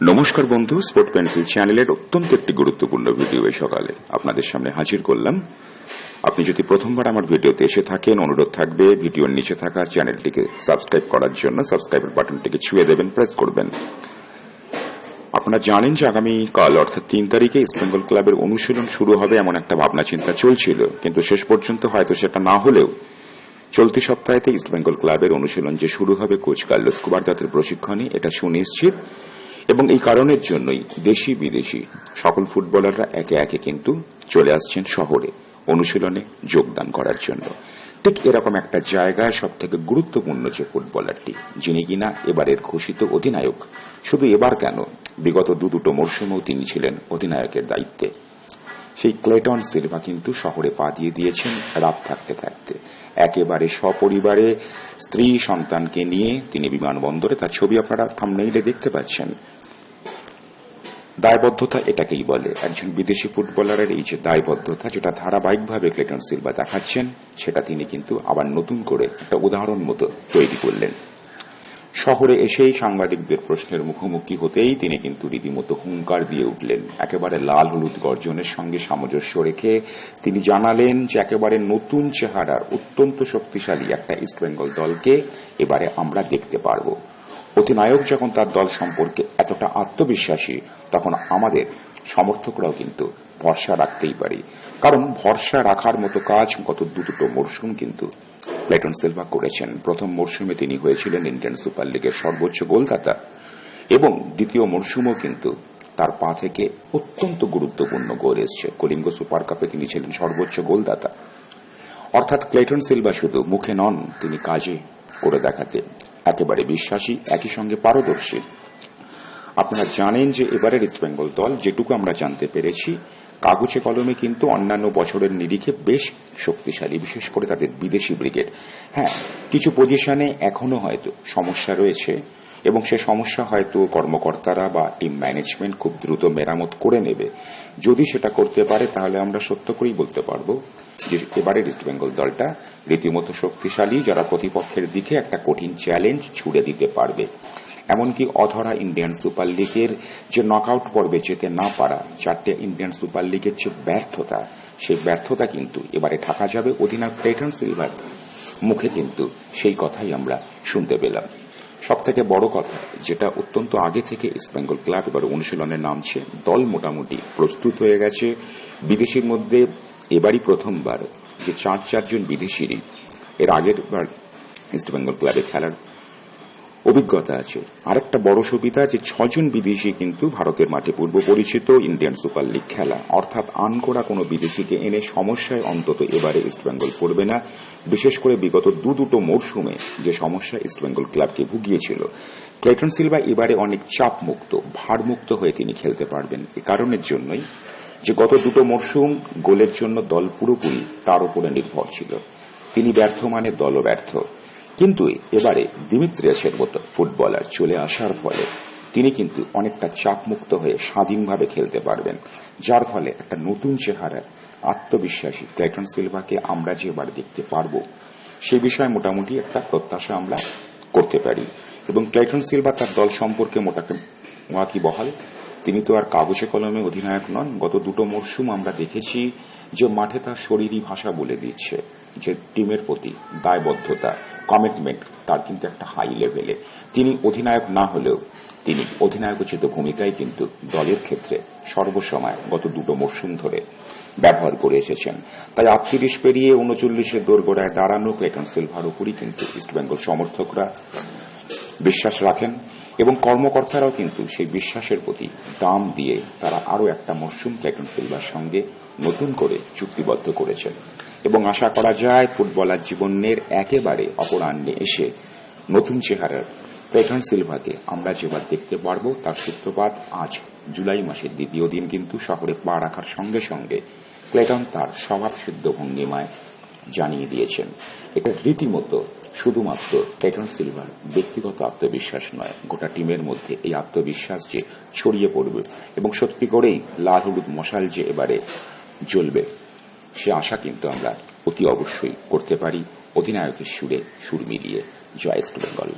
নমস্কার বন্ধু sport pencil চ্যানেলের অত্যন্ত একটি গুরুত্বপূর্ণ ভিডিও এই সকালে আপনাদের সামনে হাজির করলাম। আপনি যদি প্রথমবার আমার ভিডিওতে এসে থাকেন, অনুরোধ থাকবে ভিডিওর নিচে থাকা চ্যানেলটিকে সাবস্ক্রাইব করার জন্য সাবস্ক্রাইবের বাটনটিকে ছুঁয়ে দেবেন প্রেস করবেন। আপনারা জানেন যে আগামী কাল, অর্থাৎ তিন তারিখে ইস্টবেঙ্গল ক্লাবের অনুশীলন শুরু হবে এমন একটা ভাবনা চিন্তা চলছিল। কিন্তু শেষ পর্যন্ত হয়তো সেটা না হলেও চলতি সপ্তাহেতে ইস্টবেঙ্গল ক্লাবের অনুশীলন যে শুরু হবে কোচ কার্লোস কুমার দাতের প্রশিক্ষণে, এটা সুনিশ্চিত। এবং এই কারণের জন্যই দেশি বিদেশি সকল ফুটবলাররা একে একে কিন্তু চলে আসছেন শহরে অনুশীলনে যোগদান করার জন্য। ঠিক এরকম একটা জায়গায় সব থেকে গুরুত্বপূর্ণ যে ফুটবলারটি, যিনি কিনা এবারের ঘোষিত অধিনায়ক, শুধু এবার কেন, বিগত দু দুটো মরশুমেও তিনি ছিলেন অধিনায়কের দায়িত্বে। সেই ক্লেটন সিলভা কিন্তু শহরে পা দিয়ে দিয়েছেন রাত থাকতে থাকতে। একেবারে সপরিবারে স্ত্রী সন্তানকে নিয়ে তিনি বিমানবন্দরে, তার ছবি আপনারা থামনেইলে দেখতে পাচ্ছেন। দায়বদ্ধতা এটাকেই বলে। একজন বিদেশি ফুটবলারের এই যে দায়বদ্ধতা, যেটা ধারাবাহিকভাবে ক্লেটন সিলভা দেখাচ্ছেন, সেটা তিনি কিন্তু আবার নতুন করে একটা উদাহরণ মতো তৈরি করলেন। শহরে এসেই সাংবাদিকদের প্রশ্নের মুখোমুখি হতেই তিনি কিন্তু রীতিমতো হুঙ্কার দিয়ে উঠলেন। একেবারে লাল হলুদ গর্জনের সঙ্গে সামঞ্জস্য রেখে তিনি জানালেন যে একেবারে নতুন চেহারার অত্যন্ত শক্তিশালী একটা ইস্টবেঙ্গল দলকে এবারে আমরা দেখতে পারব। অধিনায়ক যখন তার দল সম্পর্কে এতটা আত্মবিশ্বাসী, তখন আমাদের সমর্থকরাও কিন্তু ভরসা রাখতেই পারি। কারণ ভরসা রাখার মতো কাজ গত দুটো মরশুম কিন্তু প্লেটন সিলভা করেছেন। প্রথম মরশুমে তিনি হয়েছিলেন ইন্ডিয়ান সুপার লিগের সর্বোচ্চ গোলদাতা এবং দ্বিতীয় মরশুমও কিন্তু তার পা থেকে অত্যন্ত গুরুত্বপূর্ণ গোল এসছে। কলিঙ্গ সুপার কাপে তিনি ছিলেন সর্বোচ্চ গোলদাতা। অর্থাৎ ক্লেটন সিলভা শুধু মুখে নন, তিনি কাজে করে দেখাতে একেবারে বিশ্বাসী, একই সঙ্গে পারদর্শী। আপনারা জানেন যে এবারের ইস্টবেঙ্গল দল, যেটুকু আমরা জানতে পেরেছি, কাগজে কলমে কিন্তু অন্যান্য বছরের নিরিখে বেশ শক্তিশালী, বিশেষ করে তাদের বিদেশি ব্রিগেড। হ্যাঁ কিছু পজিশনে এখনও হয়তো সমস্যা রয়েছে, এবং সে সমস্যা হয়তো কর্মকর্তারা বা টিম ম্যানেজমেন্ট খুব দ্রুত মেরামত করে নেবে। যদি সেটা করতে পারে, তাহলে আমরা সত্য করেই বলতে পারব যে এবারের ইস্টবেঙ্গল দলটা রীতিমতো শক্তিশালী যারা প্রতিপক্ষের দিকে একটা কঠিন চ্যালেঞ্জ ছুড়ে দিতে পারবে। এমনকি অধরা ইন্ডিয়ান সুপার লিগের যে নকআউট পর্বে যেতে না পারা চারটে ইন্ডিয়ান সুপার লিগের যে ব্যর্থতা, সেই ব্যর্থতা কিন্তু এবারে ঢাকা যাবে অধিনায়ক টাইটন সিলভার মুখে কিন্তু সেই কথাই আমরা শুনতে পেলাম। সব থেকে বড় কথা, যেটা অত্যন্ত আগে থেকে ইস্টবেঙ্গল ক্লাব এবার অনুশীলনে নামছে দল মোটামুটি প্রস্তুত হয়ে গেছে। বিদেশির মধ্যে এবারই প্রথমবার যে চার, চারজন বিদেশিরই। এর আগের বার ইস্টবেঙ্গল ক্লাবে খেলার অভিজ্ঞতা আছে। আরেকটা বড় সুবিধা যে ছজন বিদেশি কিন্তু ভারতের মাঠে পূর্ব পরিচিত ইন্ডিয়ান সুপার লিগ খেলা। অর্থাৎ আনকোড়া কোনো বিদেশিকে এনে সমস্যায় অন্তত এবারে ইস্টবেঙ্গল পড়বে না। বিশেষ করে বিগত দু দুটো মরশুমে যে সমস্যা ইস্টবেঙ্গল ক্লাবকে ভুগিয়েছিল। ক্লেটন সিলভা এবারে অনেক চাপ মুক্ত ভারমুক্ত হয়ে তিনি খেলতে পারবেন। এ কারণের জন্যই যে গত দুটো মরশুম গোলের জন্য দল পুরোপুরি তার উপরে নির্ভর ছিল। তিনি ব্যর্থ মানে দলও ব্যর্থ। কিন্তু এবারে দিমিত্রিয়াসের মতো ফুটবলার চলে আসার ফলে তিনি কিন্তু অনেকটা চাপমুক্ত হয়ে স্বাধীনভাবে খেলতে পারবেন। যার ফলে একটা নতুন চেহারার আত্মবিশ্বাসী ক্লেটন সিলভাকে আমরা যে এবার দেখতে পারব, সে বিষয়ে মোটামুটি একটা প্রত্যাশা আমরা করতে পারি। এবং ক্লেটন সিলভা তার দল সম্পর্কে মোটামুটি বহাল। তিনি তো আর কাগজে কলমে অধিনায়ক নন। গত দুটো মরশুম আমরা দেখেছি যে মাঠে তার শরীরী ভাষা বলে দিচ্ছে, যে টিমের প্রতি দায়বদ্ধতা কমিটমেন্ট তার কিন্তু একটা হাই লেভেলে তিনি অধিনায়ক না হলেও, তিনি অধিনায়কোচিত ভূমিকায় কিন্তু দলের ক্ষেত্রে সর্বসময় গত দুটো মরশুম ধরে ব্যবহার করে এসেছেন। তাই আটত্রিশ পেরিয়ে উনচল্লিশের দোরগোড়ায় দাঁড়ানো ক্লেটন সিলভার উপরই কিন্তু ইস্টবেঙ্গল সমর্থকরা বিশ্বাস রাখেন। এবং কর্মকর্তারাও কিন্তু সেই বিশ্বাসের প্রতি দাম দিয়ে তারা আরও একটা মরশুম ক্লেটন সিলভার সঙ্গে নতুন করে চুক্তিবদ্ধ করেছেন। এবং আশা করা যায়, ফুটবলার জীবনের একেবারে অপরাহ্নে এসে নতুন চেহারার ক্লেটন সিলভাকে আমরা যেবার দেখতে পারব, তার সূত্রপাত আজ জুলাই মাসের দ্বিতীয় দিন কিন্তু শহরে পা রাখার সঙ্গে সঙ্গে ক্লেটন তার স্বভাবসিদ্ধ ভঙ্গিমায় জানিয়ে দিয়েছেন। এটা রীতিমতো শুধুমাত্র প্যাটন সিলভার ব্যক্তিগত আত্মবিশ্বাস নয়, গোটা টিমের মধ্যে এই আত্মবিশ্বাস যে ছড়িয়ে পড়বে এবং সত্যি করেই লাল হলুদ মশাল যে এবারে জ্বলবে, সে আশা কিন্তু আমরা অতি অবশ্যই করতে পারি। অধিনায়কের সুরে সুর মিলিয়ে জয় ইস্ট বেঙ্গল।